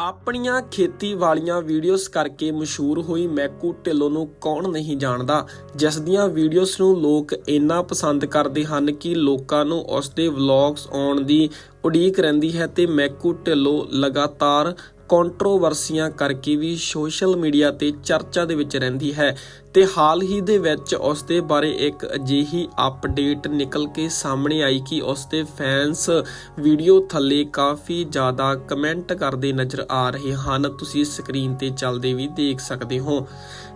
ਆਪਣੀਆਂ ਖੇਤੀ ਵਾਲੀਆਂ ਵੀਡੀਓਜ਼ ਕਰਕੇ ਮਸ਼ਹੂਰ ਹੋਈ ਮੈਕੂ ਢਿੱਲੋਂ ਨੂੰ ਕੌਣ ਨਹੀਂ ਜਾਣਦਾ? ਜਿਸ ਦੀਆਂ ਵੀਡੀਓਜ਼ ਨੂੰ ਲੋਕ ਇੰਨਾ ਪਸੰਦ ਕਰਦੇ ਹਨ ਕਿ ਲੋਕਾਂ ਨੂੰ ਉਸ ਦੇ ਵਲੌਗਸ ਆਉਣ ਦੀ ਉਡੀਕ ਰਹਿੰਦੀ ਹੈ ਤੇ ਮੈਕੂ ਢਿੱਲੋਂ ਲਗਾਤਾਰ ਕੰਟਰੋਵਰਸੀਆਂ ਕਰਕੇ ਵੀ ਸੋਸ਼ਲ ਮੀਡੀਆ ਤੇ ਚਰਚਾ ਦੇ ਵਿੱਚ ਰਹਿੰਦੀ ਹੈ ਤੇ ਹਾਲ ਹੀ ਦੇ ਵਿੱਚ ਉਸ ਦੇ ਬਾਰੇ ਇੱਕ ਅਜਿਹੀ ਅਪਡੇਟ ਨਿਕਲ ਕੇ ਸਾਹਮਣੇ ਆਈ ਕਿ ਉਸ ਦੇ ਫੈਨਸ ਵੀਡੀਓ ਥੱਲੇ ਕਾਫੀ ਜ਼ਿਆਦਾ ਕਮੈਂਟ ਕਰਦੇ ਨਜ਼ਰ ਆ ਰਹੇ ਹਨ। ਤੁਸੀਂ ਸਕਰੀਨ ਤੇ ਚੱਲਦੇ ਵੀ ਦੇਖ ਸਕਦੇ ਹੋ।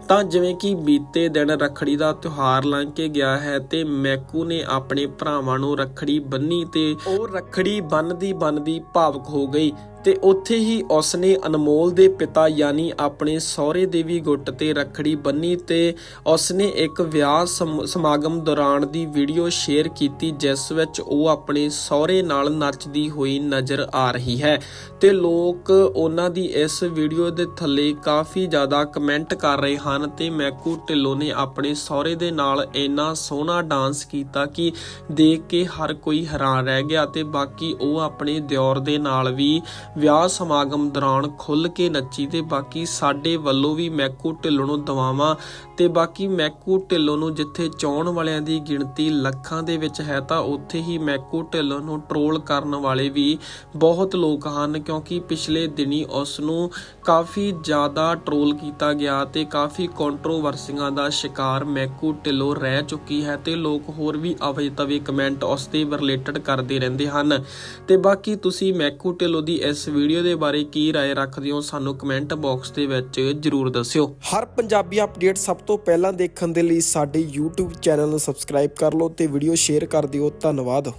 ਤਾਂ ਜਿਵੇਂ ਕਿ ਬੀਤੇ ਦਿਨ ਰੱਖੜੀ ਦਾ ਤਿਉਹਾਰ ਲੰਘ ਕੇ ਗਿਆ ਹੈ ਤੇ ਮੈਕੂ ਨੇ ਆਪਣੇ ਭਰਾਵਾਂ ਨੂੰ ਰੱਖੜੀ ਬੰਨੀ ਤੇ ਉਹ ਰੱਖੜੀ ਬੰਨਦੀ ਬੰਨਦੀ ਭਾਵਕ ਹੋ ਗਈ। ਤੇ ਉੱਥੇ ਹੀ ਉਸਨੇ ਅਨਮੋਲ ਦੇ ਪਿਤਾ ਯਾਨੀ ਆਪਣੇ ਸਹੁਰੇ ਦੇ ਵੀ ਗੁੱਟ ਤੇ ਰੱਖੜੀ ਬੰਨੀ ਤੇ ਉਸਨੇ ਇੱਕ ਵਿਆਹ ਸਮ- ਸਮਾਗਮ ਦੌਰਾਨ ਦੀ ਵੀਡੀਓ ਸ਼ੇਅਰ ਕੀਤੀ, ਜਿਸ ਵਿੱਚ ਉਹ ਆਪਣੇ ਸਹੁਰੇ ਨਾਲ ਨੱਚਦੀ ਹੋਈ ਨਜ਼ਰ ਆ ਰਹੀ ਹੈ। ਤੇ ਲੋਕ ਉਹਨਾਂ ਦੀ ਇਸ ਵੀਡੀਓ ਦੇ ਥੱਲੇ ਕਾਫੀ ਜ਼ਿਆਦਾ ਕਮੈਂਟ ਕਰ ਰਹੇ ਹਨ ਤੇ ਮੈਕੂ ਢਿੱਲੋਂ ਨੇ ਆਪਣੇ ਸਹੁਰੇ ਦੇ ਨਾਲ ਇੰਨਾ ਸੋਹਣਾ ਡਾਂਸ ਕੀਤਾ ਕਿ ਦੇਖ ਕੇ ਹਰ ਕੋਈ ਹੈਰਾਨ ਰਹਿ ਗਿਆ ਤੇ ਬਾਕੀ ਉਹ ਆਪਣੇ ਦਿਓਰ ਦੇ ਨਾਲ ਵੀ ਵਿਆਹ ਸਮਾਗਮ ਦੌਰਾਨ ਖੁੱਲ ਕੇ ਨੱਚੀ ਤੇ ਬਾਕੀ ਸਾਡੇ ਵੱਲੋਂ ਵੀ ਮੈਕੂ ਢਿੱਲੋਂ ਨੂੰ ਦਵਾਵਾਂ ਤੇ ਬਾਕੀ ਮੈਕੂ ਢਿੱਲੋਂ ਨੂੰ ਜਿੱਥੇ ਚਾਹਣ ਵਾਲਿਆਂ ਦੀ ਗਿਣਤੀ ਲੱਖਾਂ ਦੇ ਵਿੱਚ ਹੈ ਤਾਂ ਉੱਥੇ ਹੀ ਮੈਕੂ ਢਿੱਲੋਂ ਨੂੰ ਟਰੋਲ ਕਰਨ ਵਾਲੇ ਵੀ ਬਹੁਤ ਲੋਕ ਹਨ ਕਿਉਂਕਿ ਪਿਛਲੇ ਦਿਨੀ ਉਸ ਨੂੰ ਕਾਫੀ ਜ਼ਿਆਦਾ ਟਰੋਲ ਕੀਤਾ ਗਿਆ ਤੇ ਕਾਫੀ ਕੰਟਰੋਵਰਸੀਆਂ ਦਾ ਸ਼ਿਕਾਰ ਮੈਕੂ ਢਿੱਲੋਂ ਰਹਿ ਚੁੱਕੀ ਹੈ ਤੇ ਲੋਕ ਹੋਰ ਵੀ ਅਵੇ ਤਵੇ ਕਮੈਂਟ ਉਸ ਦੇ ਰਿਲੇਟਡ ਕਰਦੇ ਰਹਿੰਦੇ ਹਨ। ਤੇ ਬਾਕੀ ਤੁਸੀਂ ਮੈਕੂ ਢਿੱਲੋਂ ਦੀ ਇਸ ਇਸ ਵੀਡੀਓ ਦੇ ਬਾਰੇ ਕੀ رائے ਰੱਖਦੇ ਹੋ ਸਾਨੂੰ ਕਮੈਂਟ ਬਾਕਸ ਦੇ ਵਿੱਚ ਜਰੂਰ ਦੱਸਿਓ ਹਰ ਪੰਜਾਬੀ ਅਪਡੇਟ ਸਭ ਤੋਂ ਪਹਿਲਾਂ ਦੇਖਣ ਦੇ ਲਈ ਸਾਡੇ YouTube ਚੈਨਲ ਨੂੰ ਸਬਸਕ੍ਰਾਈਬ ਕਰ ਲਓ ਤੇ ਵੀਡੀਓ ਸ਼ੇਅਰ ਕਰ ਦਿਓ ਧੰਨਵਾਦ